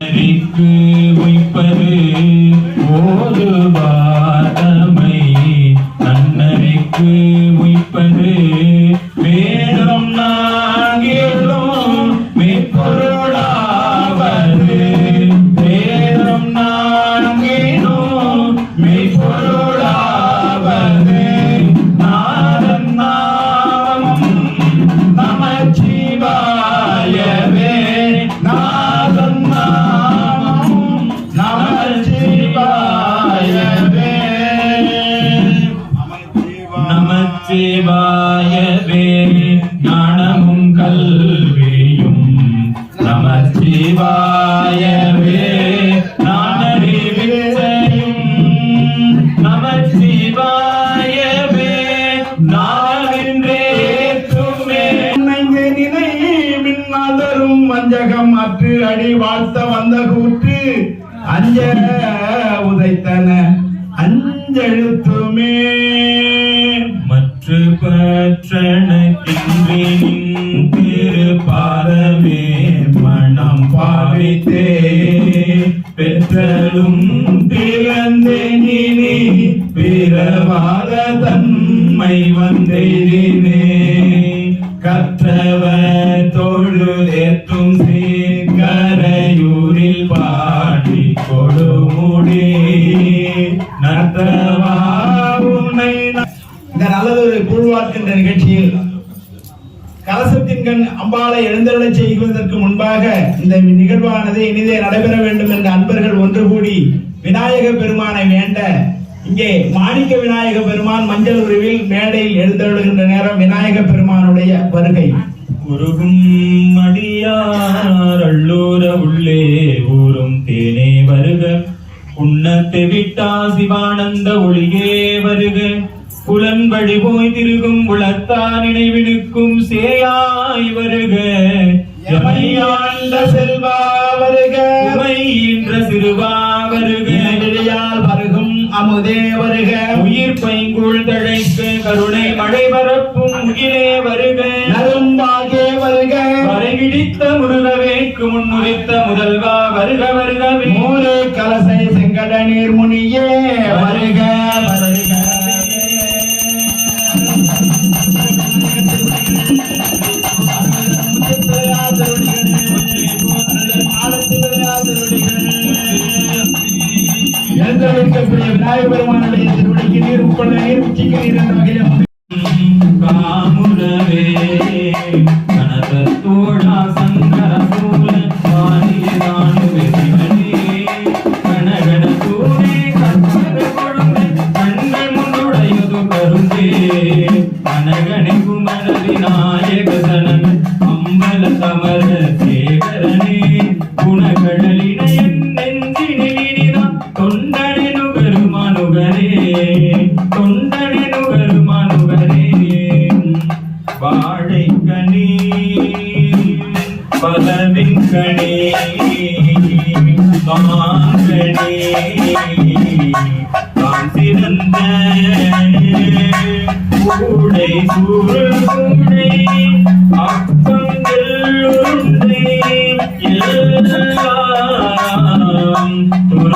வைப்பது உய்ப்பது Yeah. கலசத்தின் கண் அம்பாளை செய்வதற்கு முன்பாக இந்த நிகழ்வானது இனிதே நடைபெற வேண்டும் என்ற அன்பர்கள் ஒன்று கூடி விநாயக பெருமானை வேண்ட இங்கே மாணிக்க விநாயக பெருமான் மஞ்சள் உருவில் மேடையில் எழுந்தருளுகின்ற நேரம் விநாயக பெருமானுடைய வருகை. உருகும் மடியார் அள்ளூர உள்ளே ஊரும் தேனே வருக. உண்ணத்தை விட்டா சிவானந்த ஒளியே வருக. புலன்படி போய் திருகும் உளத்தார் நினைவினுக்கும் சேயாய் வருக செல்வா வருக என்ற சிறுவா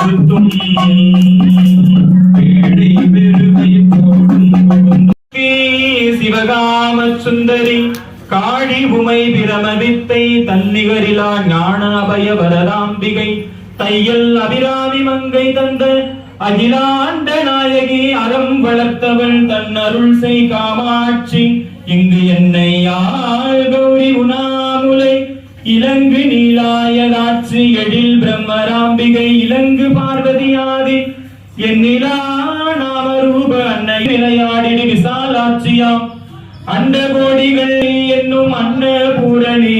துருத்தும் பேடை பெருகை போடும் சிவகாம சுந்தரி காழி உமை பிரமவித்தை தன்னிகரிலா ஞான அபய வரதாம்பிகை தையல் அபிராமி மங்கை தந்த அகிலாண்ட நாயகி அறம் வளர்த்தவள் தன் அருள் செய் காமாட்சி இங்கு என்னை யாழ் கௌரி உணாமுலை இலங்கு எழில் இலங்கு பார்வதியாதி. என்னிலா நாமரூப அன்னை விளையாடிடு விசாலாட்சியாம். அண்ட கோடிகள் என்னும் அன்ன பூரணி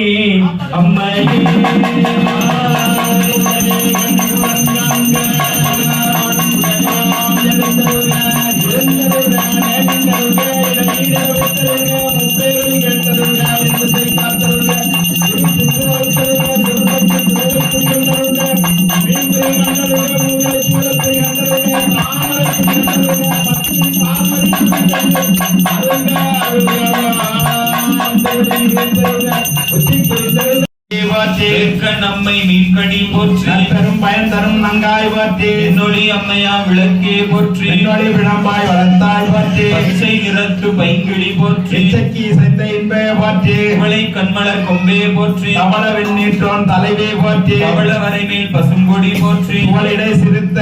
வெண்ணீற்றோன் தலைவே போற்றி பவள வரைமேல் பசும்பொடி போற்றி புகழிடை சிறுத்த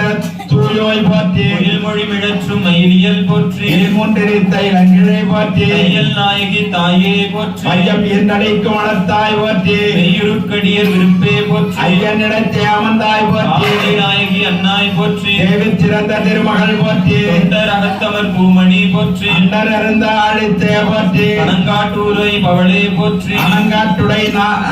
தூயோய் போற்றி மொழி மிழற்றும் மயிலியல் போற்றி. இல்முன்றிருத்த இளங்கிழை போற்றி தையல் நாயகி தாயே போற்றி. ஐயம் இருந்தடைக்கும் வளர்த்தாய் போற்றி. மெய்யுருக்கடியர் விருப்பே போற்றி. ஐயனிடத்தே அமர்ந்தாய் போற்றி. நாயகி அன்னாய் போற்றி. தேவி சிறந்த திருமகள் போற்றி. தொண்டர் அகத்தவர் பூமணி போற்றி. அண்டர் அருந்த அழித்தே போற்றி. பனங்காட்டூரை பவளே போற்றி. அனங்காட்டுடை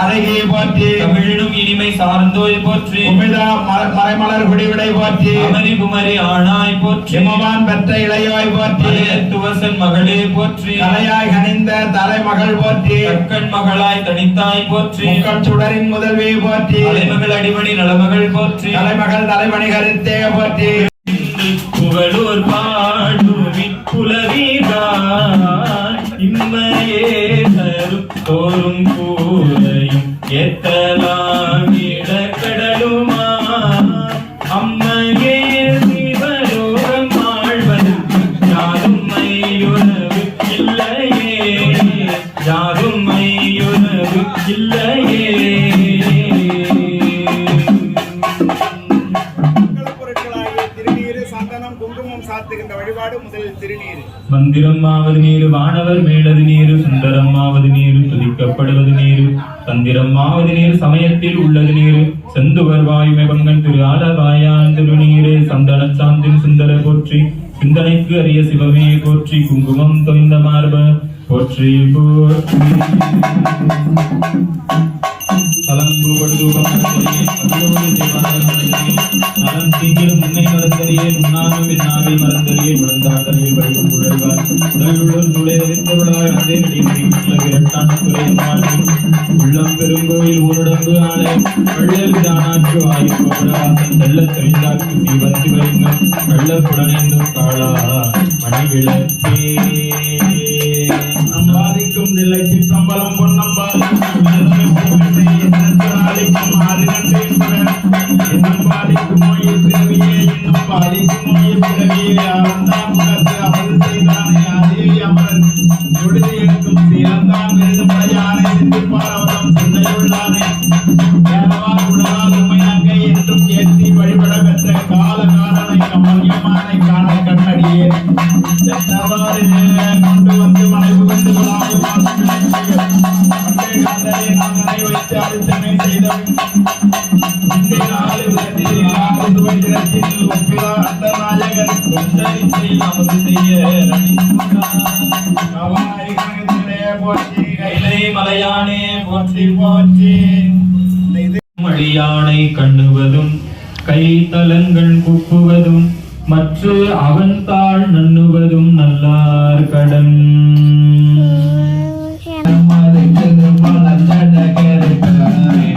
அழகியை போற்றி. தமிழினும் இனிமை சார்ந்தோய் போற்றி. உமிதா ம- மறைமலர் குடிவிடை போற்றி. அமரி குமரி ஆணாய் போற்றி. சிமவான் பெற்ற இளையோய் போற்றி. துவசன் மகளே போற்றி. தலையாய் கனிந்த தலைமகள் போற்றி. கற்கண் மகளாய் தனித்தாய் போற்றி. முக்கம் சுடரின் முதல்வி போற்றி. தலைமகள் அடிமணி நலமகள் போற்றி. தலைமகள் தலைமணி கருத்தே போற்றி. புகழூர் பாடுமி வழிபாடு மந்திரம் ஆவது நீரு வானவர் மேலது நீரு சுந்தரம் ஆவது நீரு துதிக்கப்படுவது நீரு தந்திரம் ஆவது நீரு சமயத்தில் உள்ளது நீரு செந்துவர் வாயுமை பங்கன் திரு ஆலவாயான் திருநீரே சந்தன சாந்தின் சுந்தர போற்றி சிந்தனைக்கு அரிய சிவமே போற்றி குங்குமம் தொய்ந்த மார்ப போற்றி போற்றி. தலம்புவடுதுபம் நடத்தறியே, அருளோடு தேவாரம் நடத்தறியே, நலம் தீங்கிலும் உன்னை மறந்தறியே, உண்ணாமை பின்னாமை மறந்தறியே, விழுந்தாட்டறியே, வடிவம் உழல்வார். உடலுள்ளோர் துளைதறிந்தவளாய் அந்தே நடிகை, உள்ள விரட்டான் துறையின் வாழ்வு. உள்ளம் பெருங்கோயில் ஊரடங்கு ஆலை பள்ளல் தானாற்று ஆயுள் கோபுரவாசன் தெள்ளத் தெரிந்தாக்கு சீவன் வைங்க கள்ளப்புடனேந்தும் காளா மணிவிளக்கே நம்பாதிக்கும் പാലിക്കുന്ന தலங்கள் குப்புவதும் மற்ற அவன் தாள் நண்ணுவதும் நல்லார் கடன்.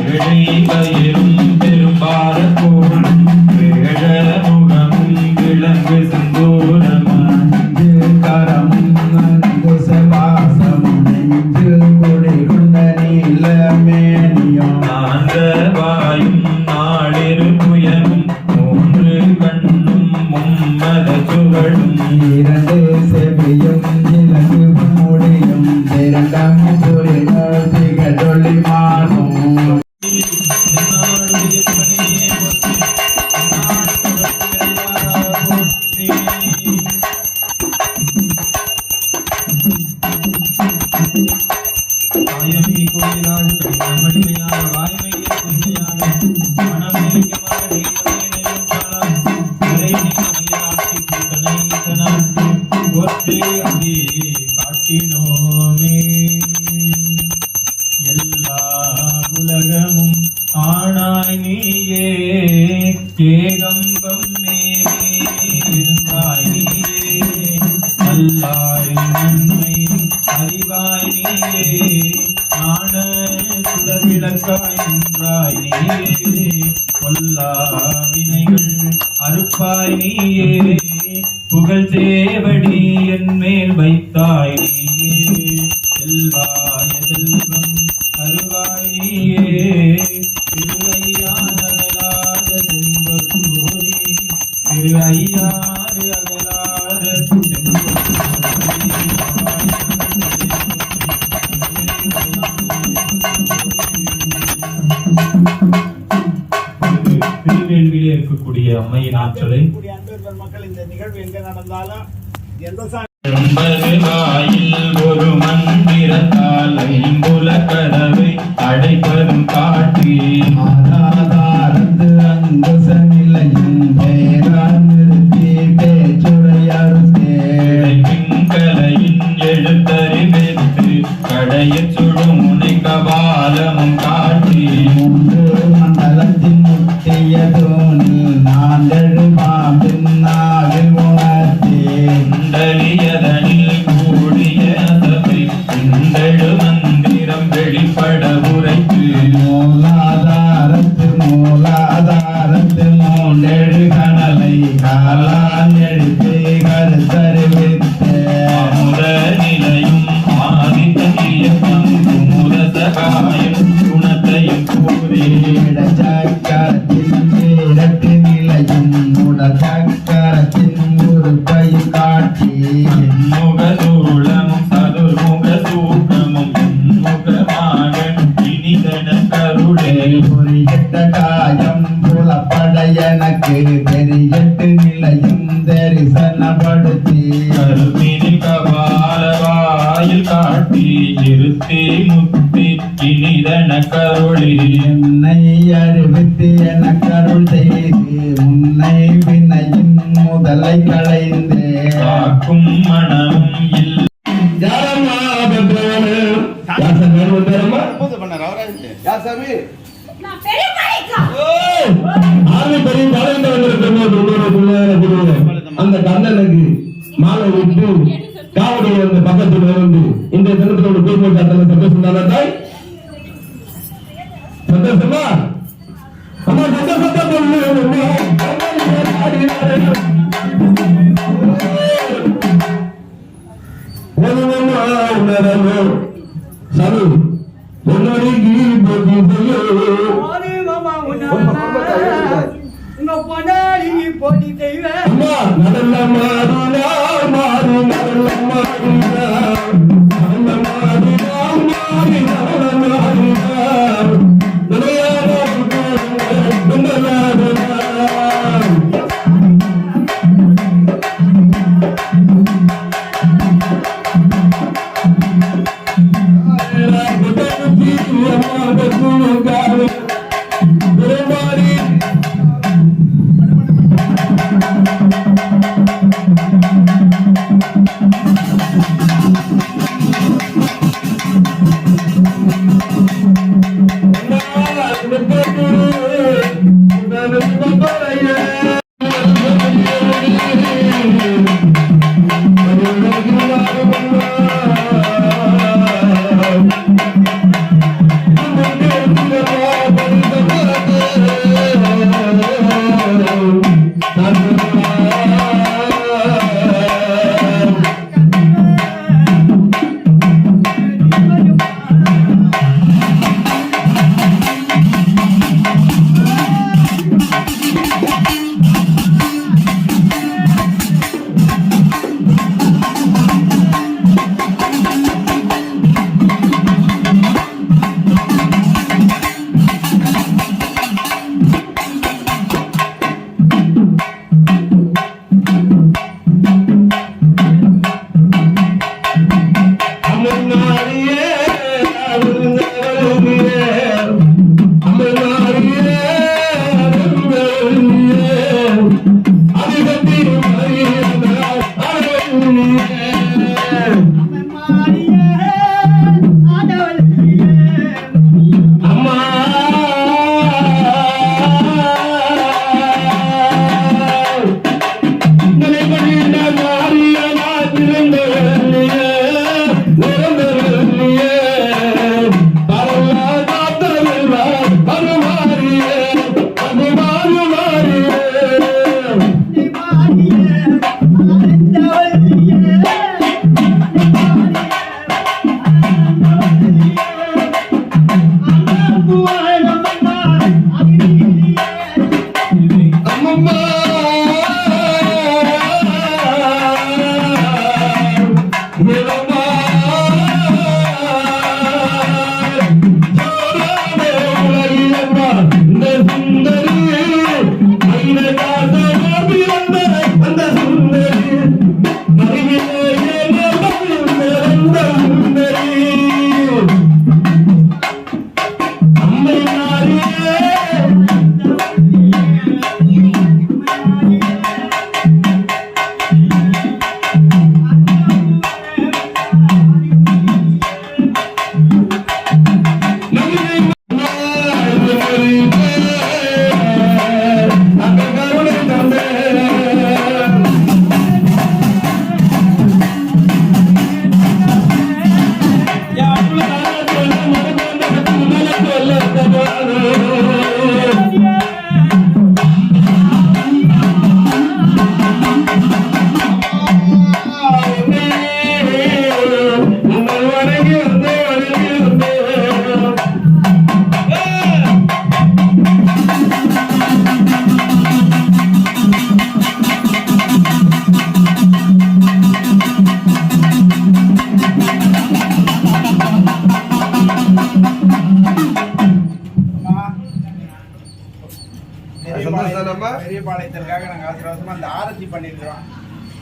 வேழை வயிறும் இரண்டு அறுப்பாய் நீயே புகழ் தேவடி அந்த கந்தனுக்கு மாலை விட்டு காவடி அந்த பக்கத்தில் இருந்து இந்த தினத்தோட கூட்டம் காத்தல சந்தோஷம் தானே தாய்? சந்தோஷமா? அம்மா சந்தோஷத்தை சரி என்னோட கீழ் உங்க பொனாடி போட்டி செய்வேன். நல்ல மாறுனா மாறு நல்ல மாறுனா.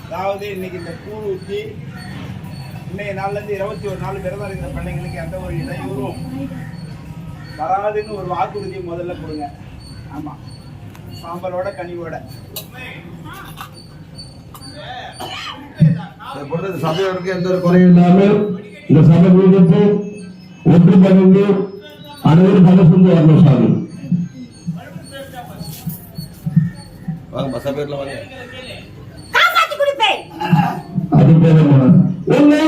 அதாவது இன்னைக்கு இந்த கூழ் ஊற்றி இன்னைய நாள்லேருந்து இருபத்தி ஒரு நாள் விரதம் இருக்கிற பிள்ளைங்களுக்கு எந்த ஒரு இடையூறும் வராதுன்னு ஒரு வாக்குறுதி முதல்ல கொடுங்க. ஆமாம் சாம்பலோட கனிவோட. சபையோருக்கு எந்த ஒரு குறையும் இல்லாமல் இந்த சபை முழுவதற்கு ஒன்று பகிர்ந்து அனைவரும் பல சென்று வரணும் சாமி. காப்பாத்தி கொடுப்பேன் அது பேரம்மா உன்னை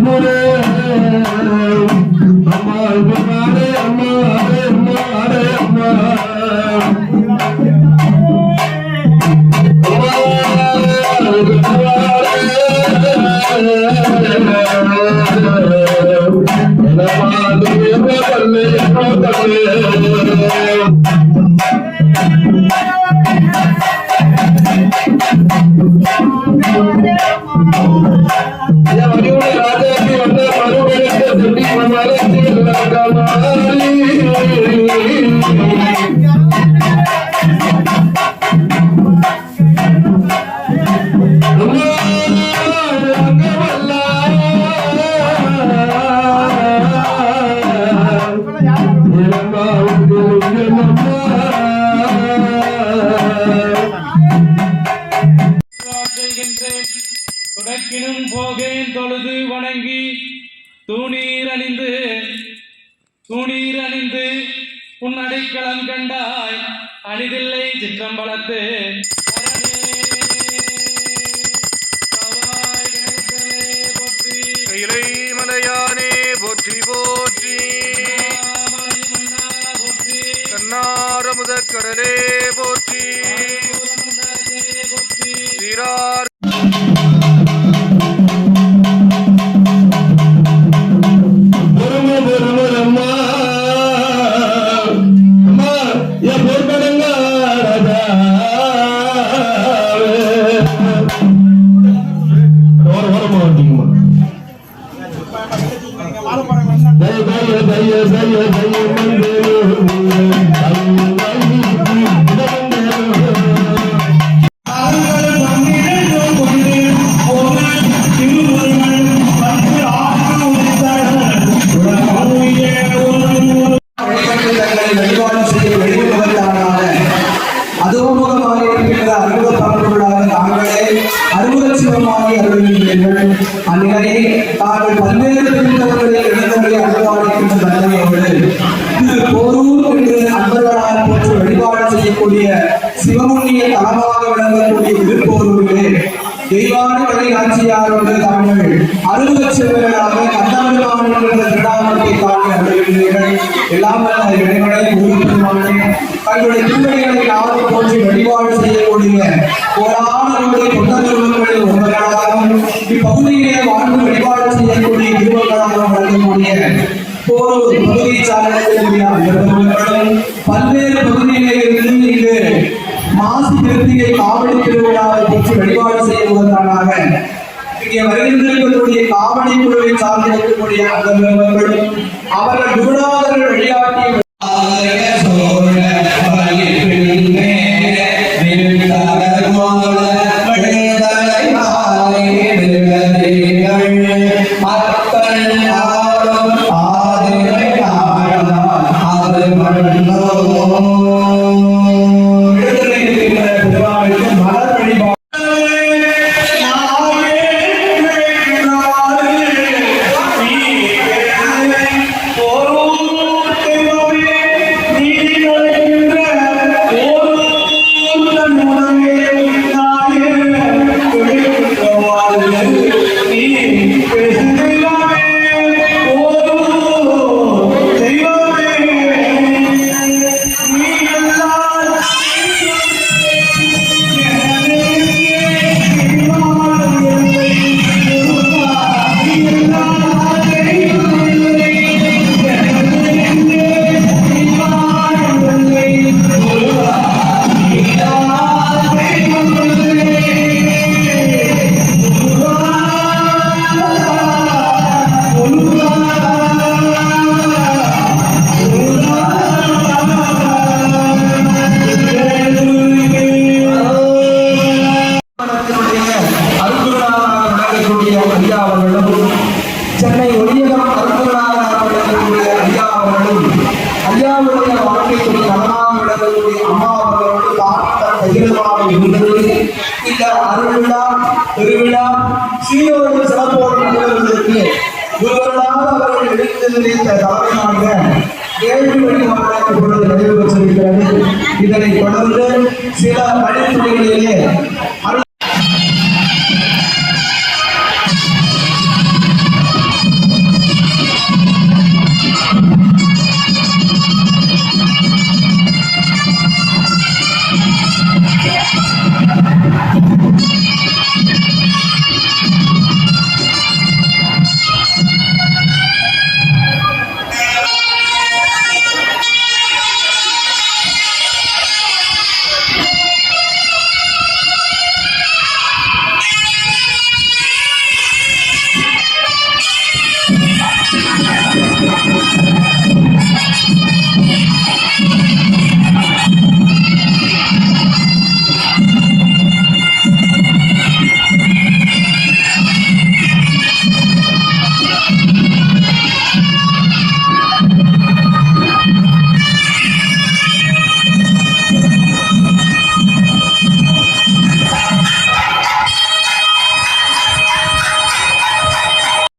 পুরে தாங்கள் பல்வேறு பிரிந்தவர்களில் தன்மையோடு திரு போரூர் என்று அன்பர்களால் போற்று வழிபாடு செய்யக்கூடிய விளங்கக்கூடிய திருப்போரூரிலே தெய்வான வழி தாங்கள் அறுபது செல்வர்களாக என்ற திருடாமத்தை தாங்கள் எல்லாம் இறைவனை தங்களுடைய திருவடிகளை யாரும் போற்றி வழிபாடு செய்யக்கூடிய கோடானவருடைய தொண்டர்களுடைய ஒருவர்களாகவும் இப்பகுதியிலே வாழ்ந்து வழிபாடு செய்யக்கூடிய இருவர்களாகவும் வழங்கக்கூடிய போரூர் பகுதியை சார்ந்திருக்கக்கூடிய அன்பர்களும் பல்வேறு பகுதியிலே இருந்து இங்கு மாசி திருப்தியை காவடி திருவிழாவை பற்றி வழிபாடு செய்வதற்காக இங்கே வருகின்றிருக்கக்கூடிய காவடி குழுவை சார்ந்திருக்கக்கூடிய அன்பர்களும் அவர்கள் குருநாதர்கள் வழிகாட்டிய அம்மாவுடைய வாழ்க்கைக்கு கருணாமிடங்களுடைய அம்மா அவர்களோடு பார்த்த பகிர்வாக இருந்தது. இந்த அருவிழா திருவிழா சீரோடு சிறப்போடு நடந்ததற்கு இவர்களால் அவர்கள் எழுந்ததிலே காரணமாக கேள்வி வழிபாடாக இப்பொழுது நடைபெற்றிருக்கிறது இதனை தொடர்ந்து சில வழித்துறைகளிலே